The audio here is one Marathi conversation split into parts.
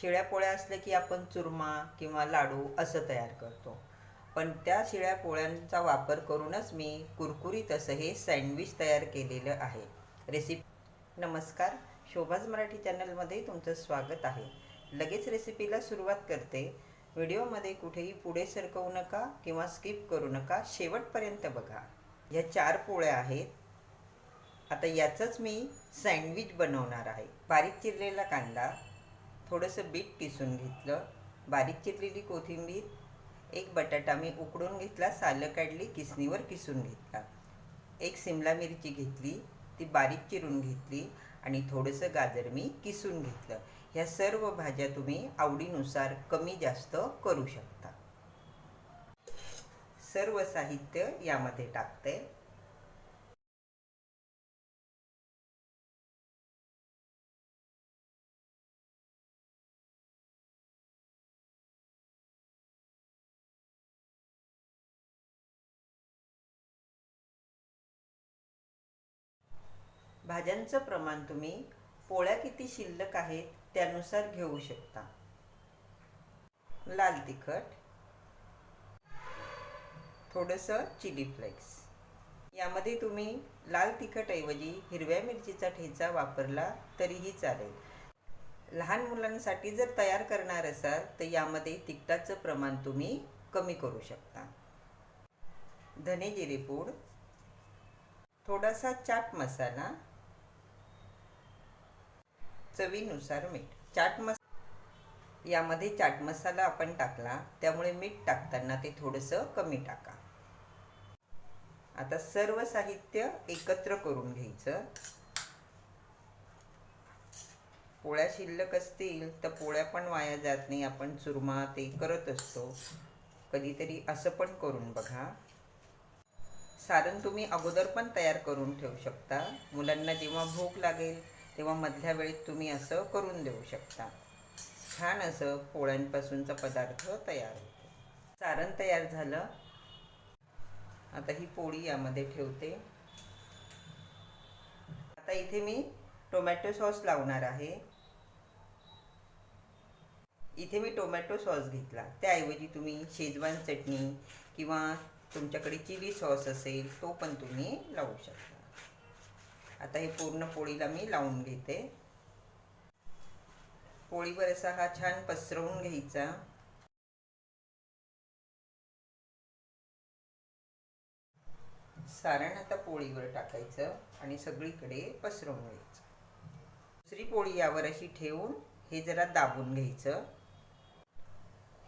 शिळ्या पोळ्या असल्या की आपण चुरमा किंवा लाडू असं तयार करतो. पण त्या शिळ्या पोळ्यांचा वापर करूनच मी कुरकुरीत असं हे सँडविच तयार केलेलं आहे. रेसिपी नमस्कार. शोभाज मराठी चॅनलमध्ये तुमचं स्वागत आहे. लगेच रेसिपीला सुरुवात करते. व्हिडिओमध्ये कुठेही पुढे सरकवू नका किंवा स्किप करू नका. शेवटपर्यंत बघा. ह्या चार पोळ्या आहेत. आता याचंच मी सँडविच बनवणार आहे. बारीक चिरलेला कांदा थोडंसं बीट किसून घेतलं. बारीक चिरलेली कोथिंबीर एक बटाटा मी उकडून घेतला सालं काढली किसणीवर किसून घेतला. एक सिमला मिरची घेतली ती बारीक चिरून घेतली आणि थोडंसं गाजर मी किसून घेतलं. ह्या सर्व भाज्या तुम्ही आवडीनुसार कमी जास्त करू शकता. सर्व साहित्य यामध्ये टाकते. भाज्यांचं प्रमाण तुम्ही पोळ्या किती शिल्लक आहेत त्यानुसार घेऊ शकता. लाल तिखट थोडंसं चिली फ्लेक्स. यामध्ये तुम्ही लाल तिखटऐवजी हिरव्या मिरचीचा ठेचा वापरला तरीही चालेल. लहान मुलांसाठी जर तयार करणार असाल तर यामध्ये तिखटाचं प्रमाण तुम्ही कमी करू शकता. धने जिरे पूड थोडासा चाट मसाला चवीनुसार मीठ. चाट मस यामध्ये चाट मसाला आपण टाकला त्यामुळे मीठ टाकताना ते थोडंसं कमी टाका. आता सर्व साहित्य एकत्र करून घ्यायचं. पोळ्या शिल्लक असतील तर पोळ्या पण वाया जात नाही आपण चुरमा ते करत असतो. कधीतरी असं पण करून बघा. सारण तुम्ही अगोदर पण तयार करून ठेवू शकता. मुलांना जेव्हा भूक लागेल तेव्हा मधल्या वेळेत तुम्ही असं करून देऊ शकता. छान असं पोळ्यांपासूनचा पदार्थ तयार होतो. सारण तयार झालं. आता ही पोळी यामध्ये ठेवते. आता इथे मी टोमॅटो सॉस लावणार आहे. इथे मी टोमॅटो सॉस घेतला. त्याऐवजी तुम्ही शेजवान चटणी किंवा तुमच्याकडे चिली सॉस असेल तो पण तुम्ही लावू शकता. आता हे पूर्ण पोळीला मी लावून घेते. पोळीवर असा हा छान पसरवून घ्यायचा. सारण आता पोळीवर टाकायचं आणि सगळीकडे पसरवून घ्यायचं. दुसरी पोळी यावर अशी ठेवून हे जरा दाबून घ्यायचं.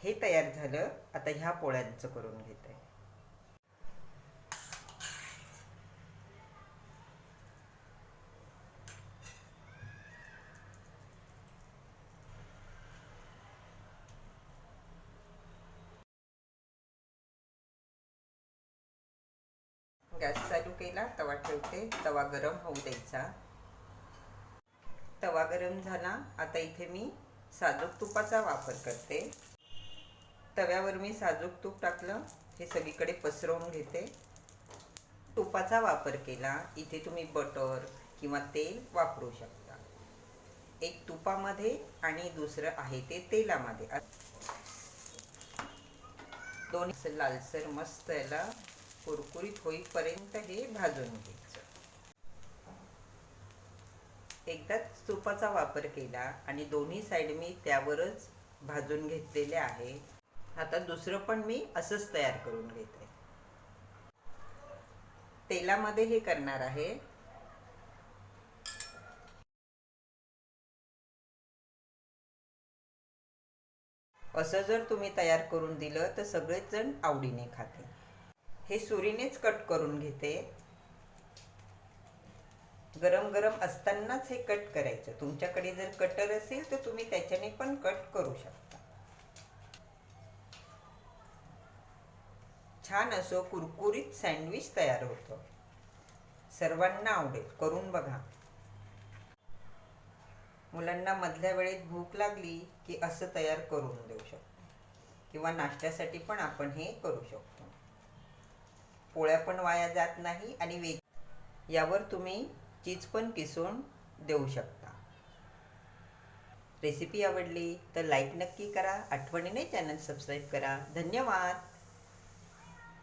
हे तयार झालं. आता ह्या पोळ्यांचं करून घेत. आहे गॅस चालू केला तवा ठेवते. तवा गरम होऊ द्यायचा. तवा गरम झाला. आता इथे मी साजूक तुपाचा वापर करते. तव्यावर मी साजूक तूप टाकलं. हे सगळीकडे पसरवून घेते. तुपाचा वापर केला. इथे तुम्ही बटर किंवा तेल वापरू शकता. एक तुपामध्ये आणि दुसरं आहे ते तेलामध्ये. दोन्ही लालसर मस्त याला कुरकुरीत होईपर्यंत हे भाजून घ्यायचं. एकदाच तुपाचा वापर केला आणि दोन्ही साईड मी त्यावरच भाजून घेतलेले आहे. आता दुसरं पण मी असंच तयार करून घेते. तेलामध्ये हे करणार आहे. असं जर तुम्ही तयार करून दिलं तर सगळेच जण आवडीने खाते हे सुरीनेच कट करून घेते. गरम गरम असतानाच हे कट करायचं. तुमच्याकडे जर कटर असेल तर तुम्ही त्याच्याने पण कट करू शकता. छान असं कुरकुरीत सँडविच तयार होतं. सर्वांना आवडेल. करून बघा. मुलांना मधल्या वेळेत भूक लागली की असं तयार करून देऊ शकतो. किंवा नाश्त्यासाठी पण आपण हे करू शकतो. पोळ्या पण वाया जात नाही आणि वेग यावर तुम्ही चीज पण किसून देऊ शकता. रेसिपी आवडली तर लाईक नक्की करा. आठवणीने चॅनल सबस्क्राईब करा. धन्यवाद.